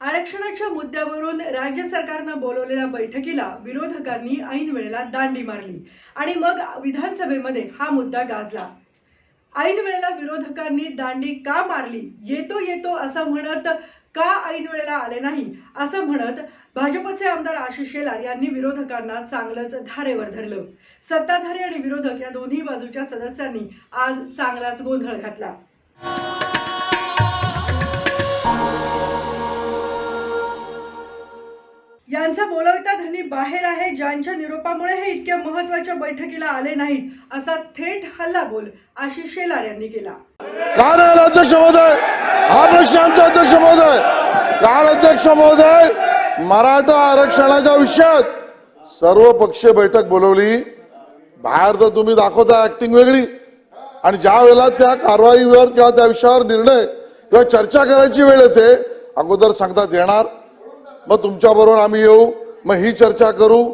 आरक्षणाच्या मुद्द्यावरून राज्य सरकारनं बोलवलेल्या बैठकीला विरोधकांनी ऐन वेळेला दांडी मारली आणि मग विधानसभेमध्ये हा मुद्दा गाजला. ऐन वेळेला विरोधकांनी दांडी का मारली? येतो येतो असं म्हणत का ऐन वेळेला आले नाही? असं म्हणत भाजपचे आमदार आशिष शेलार यांनी विरोधकांना चांगलंच धारेवर धरलं. सत्ताधारी आणि विरोधक या दोन्ही बाजूच्या सदस्यांनी आज चांगलाच गोंधळ घातला. यांचा बोलवता धनी बाहेर आहे ज्यांच्या निरोपामुळे हे इतक्या महत्त्वाच्या बैठकीला आले नाहीत असा थेट हल्ला बोल आशिष शेलार यांनी केला. का अध्यक्ष महोदय हा प्रश्न आमचा अध्यक्ष महोदय काल अध्यक्ष महोदय मराठा आरक्षणाच्या विषयात सर्व पक्षीय बैठक बोलवली. बाहेर तर तुम्ही दाखवता ऍक्टिंग वेगळी. आणि ज्या वेळेला त्या कारवाईवर किंवा त्या विषयावर निर्णय किंवा चर्चा करायची वेळ येते अगोदर सांगतात येणार. मग तुमच्याबरोबर आम्ही येऊ मग ही चर्चा करू.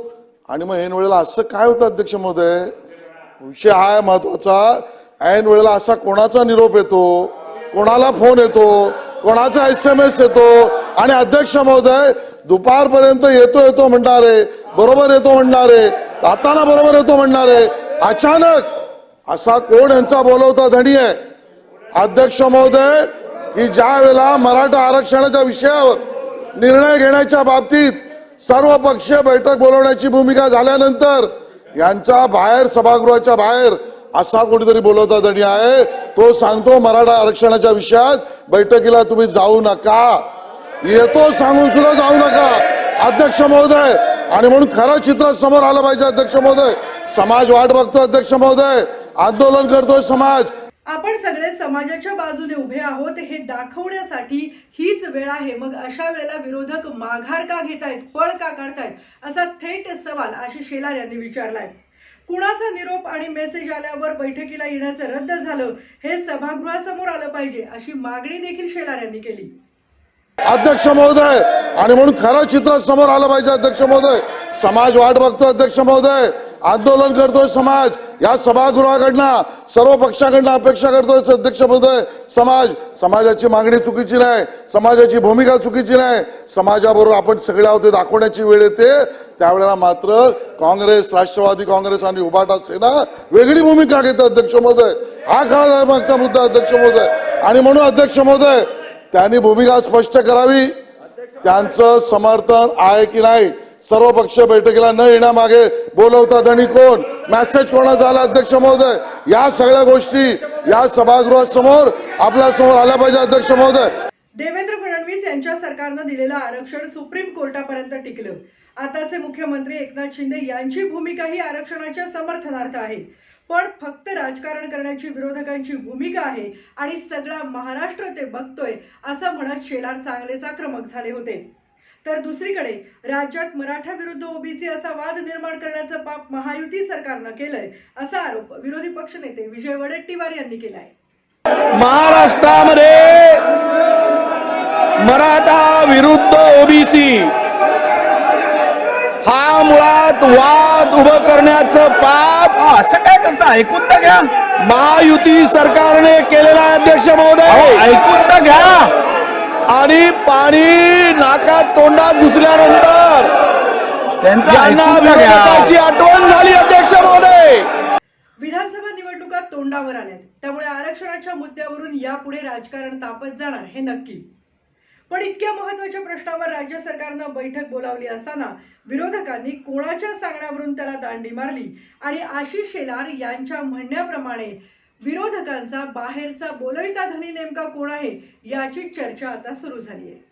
आणि मग ऐन वेळेला असं काय होतं अध्यक्ष महोदय? विषय हा आहे महत्त्वाचा. ऐन वेळेला असा कोणाचा निरोप येतो? कोणाला फोन येतो? कोणाचा एस एम एस येतो? आणि अध्यक्ष महोदय दुपारपर्यंत येतो येतो म्हणणारे बरोबर येतो म्हणणारे जाताना बरोबर येतो म्हणणारे अचानक असा कोण यांचा बोलवता धणी आहे अध्यक्ष महोदय की ज्या वेळेला मराठा आरक्षणाच्या विषयावर निर्णय घेण्याच्या बाबतीत सर्व पक्षीय बैठक बोलवण्याची भूमिका झाल्यानंतर यांच्या बाहेर सभागृहाच्या बाहेर असा कोणीतरी बोलवता धणी आहे. तो सांगतो मराठा आरक्षणाच्या विषयात बैठकीला तुम्ही जाऊ नका. येतो सांगून सुद्धा जाऊ नका अध्यक्ष महोदय. आणि म्हणून खरं चित्र समोर आलं पाहिजे अध्यक्ष महोदय. समाज वाट बघतो अध्यक्ष महोदय. आंदोलन करतोय समाज. आपण सगळे समाजाच्या बाजूने उभे आहोत हे दाखवण्यासाठी हीच वेळ आहे. मग अशा वेळेला विरोधक माघार का घेतायत पळ का काढतायत असा थेट सवाल आशिष शेलार यांनी विचारलाय. कुणाचा निरोप आणि मेसेज आल्यावर बैठकीला येण्याचं रद्द झालं हे सभागृहासमोर आलं पाहिजे अशी मागणी देखील शेलार यांनी केली. अध्यक्ष महोदय आणि म्हणून खरं चित्र समोर आलं पाहिजे अध्यक्ष महोदय. समाज वाट बघतो अध्यक्ष महोदय. आंदोलन करतोय समाज. या सभागृहाकडनं सर्व पक्षाकडनं अपेक्षा करतोय अध्यक्ष महोदय समाज समाजाची मागणी चुकीची नाही. समाजाची भूमिका चुकीची नाही. समाजाबरोबर आपण सगळे आहोत दाखवण्याची वेळ येते. त्यावेळेला मात्र काँग्रेस राष्ट्रवादी काँग्रेस आणि उभाटा सेना वेगळी भूमिका घेते अध्यक्ष महोदय. हा खरा मागचा मुद्दा अध्यक्ष महोदय. आणि म्हणून अध्यक्ष महोदय त्यांनी भूमिका स्पष्ट करावी. त्यांचं समर्थन आहे की नाही? सर्व पक्ष बैठकीला न येण्यामागे बोलवता आणि कोण? मेसेज कोणाचा आला अध्यक्ष महोदय? या सगळ्या गोष्टी या सभागृहासमोर आपल्यासमोर आल्या पाहिजे अध्यक्ष महोदय. देवेंद्र फडणवीस यांच्या सरकारनं दिलेलं आरक्षण सुप्रीम कोर्टापर्यंत टिकलं. आताचे मुख्यमंत्री एकनाथ शिंदे यांची भूमिकाही आरक्षणाच्या समर्थनार्थ आहे. पण फक्त राजकारण करण्याची विरोधकांची भूमिका आहे आणि सगळा महाराष्ट्र ते बघतोय असं म्हणत शेलार चांगलेच आक्रमक झाले होते. तर दुसरीकडे राज्यात मराठा विरुद्ध ओबीसी असा वाद निर्माण करण्याचं पाप महायुती सरकारनं केलंय असा आरोप विरोधी पक्षनेते विजय वडेट्टीवार यांनी केलाय. महाराष्ट्रामध्ये मराठा विरुद्ध ओबीसी हा मुळात वाद उभं करण्याचं पाप असं काय करता? ऐकून तर घ्या. महायुती सरकारने केलेला आहे, अध्यक्ष महोदय. ऐकून तर घ्या. आणि पाणी नाकात तोंडात घुसल्यानंतर त्यांचं यांना ऐकून तर घ्या. विरोधकाची आठवण झाली अध्यक्ष महोदय. विधानसभा निवडणुका तोंडावर आल्यात. त्यामुळे आरक्षणाच्या मुद्द्यावरून यापुढे राजकारण तापत जाणार हे नक्की. पण इतक्या महत्त्वाच्या प्रश्नावर राज्य सरकारनं बैठक बोलावली असताना विरोधकांनी कोणाच्या सांगण्यावरून त्याला दांडी मारली? आणि आशिष शेलार यांच्या म्हणण्याप्रमाणे विरोधकांचा बाहेरचा बोलविता धनी नेमका कोण आहे याची चर्चा आता सुरू झाली आहे